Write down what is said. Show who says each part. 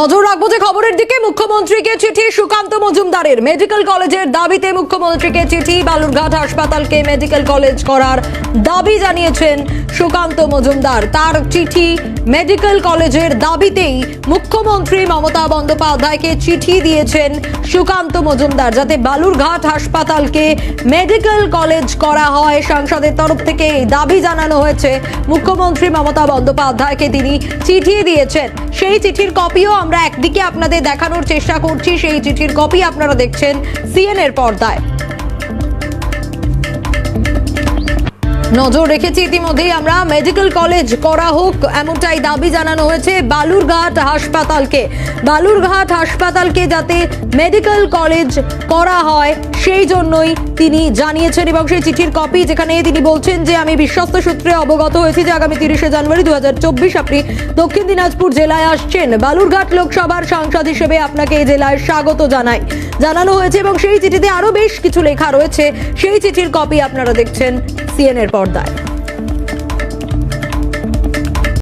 Speaker 1: নজর রাখব যে খবরের দিকে মুখ্যমন্ত্রীকে চিঠি সুকান্ত মজুমদারের। মেডিকেল কলেজের দাবিতে মুখ্যমন্ত্রীকে চিঠি বালুরঘাট হাসপাতালকে মেডিকেল কলেজ করার দাবি জানিয়েছেন সুকান্ত মজুমদার। তার চিঠি মেডিকেল কলেজের দাবিতেই মুখ্যমন্ত্রী মমতা বন্দ্যোপাধ্যায়কে চিঠি দিয়েছেন সুকান্ত মজুমদার, যাতে বালুরঘাট হাসপাতালকে মেডিকেল কলেজ করা হয়। সংসদের তরফ থেকে এই দাবি জানানো হয়েছে। মুখ্যমন্ত্রী মমতা বন্দ্যোপাধ্যায়কে তিনি চিঠি দিয়েছেন। সেই চিঠির কপিও আমরা একদিকে আপনাদের দেখানোর চেষ্টা করছি সেই চিঠির কপি আপনারা দেখছেন সিএন এর পর্দায়। নজর রেখেছি ইতিমধ্যেই আমরা। মেডিকেল কলেজ করা হোক, এমনটাই দাবি জানানো হয়েছে বালুরঘাট হাসপাতালকে। বালুরঘাট হাসপাতালকে যাতে মেডিকেল কলেজ করা হয়, সেই জন্যই তিনি জানিয়েছেন এবং সেই চিঠির কপি যেখানে তিনি বলছেন যে, আমি বিশ্বস্ত সূত্রে অবগত হয়েছি যে, আগামী তিরিশে জানুয়ারি দু হাজার চব্বিশ আপনি দক্ষিণ দিনাজপুর জেলায় আসছেন। বালুরঘাট লোকসভার সাংসদ হিসেবে আপনাকে এই জেলায় স্বাগত জানাই। জানানো হয়েছে এবং সেই চিঠিতে আরও বেশ কিছু লেখা রয়েছে। সেই চিঠির কপি আপনারা দেখছেন সিএন এর পর্দায়